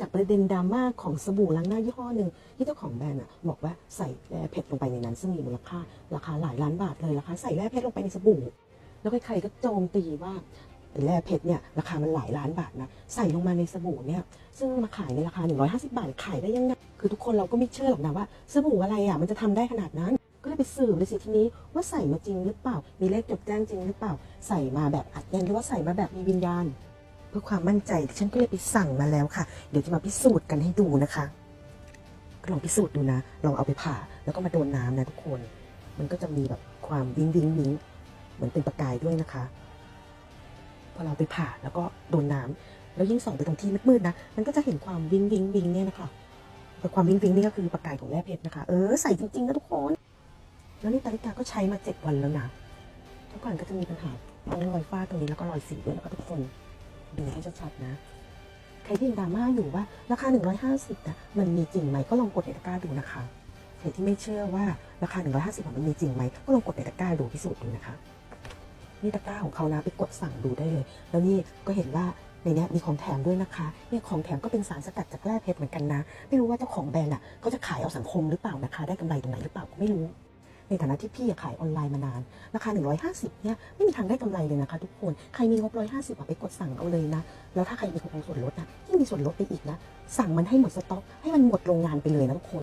จากประเด็นดราม่าของสบู่ล้างหน้ายี่ห้อหนึ่งที่เจ้าของแบรนด์อะบอกว่าใส่แร่เพชรลงไปในนั้น ซึ่งมีมูลค่าราคาหลายล้านบาทเลยราคาใส่แร่เพชรลงไปในสบู่ แล้วใครๆก็โจมตีว่าไอ้แร่เพชรเนี่ยราคามันหลายล้านบาทนะใส่ลงมาในสบู่เนี่ยซึ่งมาขายในราคา 150 บาทขายได้ยังไงคือทุกคนเราก็ไม่เชื่อหรอกนะว่าสบู่อะไรอะมันจะทำได้ขนาดนั้น ก็เลยไปสืบเลยสิทีนี้ว่าใส่มาจริงหรือเปล่า มีเลขจดแจ้งจริงหรือเปล่า ใส่มาแบบอัดแน่นหรือว่าใส่มาแบบมีวิญญาณ พื่อความมั่นใจดิฉันก็เลยไปสั่งมาแล้วค่ะ เดี๋ยวจะมาพิสูจน์กันให้ดูนะคะ ก็ลองพิสูจน์ดูนะ ลองเอาไปผ่าแล้วก็มาโดนน้ำนะทุกคน มันก็จะมีแบบความวิ้งวิ้งวิ้งเหมือนเป็นประกายด้วยนะคะพอเราไปผ่าแล้วก็โดนน้ำแล้วยิ่งส่องไปตรงที่มืดๆนะ มันก็จะเห็นความวิ้งวิ้งวิ้งเนี่ยนะคะแต่ความวิ้งวิ้งนี่ก็คือประกายของแร่เพชรนะคะ เออใส่จริงๆนะทุกคน แล้วนี่ตาลิกาก็ใช้มาเจ็ดวันแล้วนะเมื่อก่อนก็จะมีปัญหาทั้งรอยฝ้าตรงนี้แล้วก็รอยสีด้วยนะคะทุกคน ดูให้ชัดๆนะ ใครที่ยังดราม่าอยู่ว่าราคา 150นะมันมีจริงไหมก็ลองกดในตะกร้าดูนะคะใครที่ไม่เชื่อว่าราคา 150บาทมันมีจริงไหมก็ลองกดในตะกร้าดูพิสูจน์ดูนะคะนี่ตะกร้าของเขานะไปกดสั่งดูได้เลย แล้วนี่ก็เห็นว่าในนี้มีของแถมด้วยนะคะเนี่ยของแถมก็เป็นสารสกัดจากแร่เพชรเหมือนกันนะ ไม่รู้ว่าเจ้าของแบรนด์อะเขาจะขายเอาสังคมหรือเปล่านะคะ ได้กำไรตรงไหนหรือเปล่าก็ไม่รู้ ในฐานะที่พี่ขายออนไลน์มานาน ราคา 150เนี่ยไม่มีทางได้กำไรเลยนะคะทุกคน ใครมีงบ 150อะไปกดสั่งเอาเลยนะ แล้วถ้าใครมีคูปองส่วนลดนะยิ่งมีส่วนลดไปอีกนะ สั่งมันให้หมดสต็อก ให้มันหมดโรงงานไปเลยนะทุกคน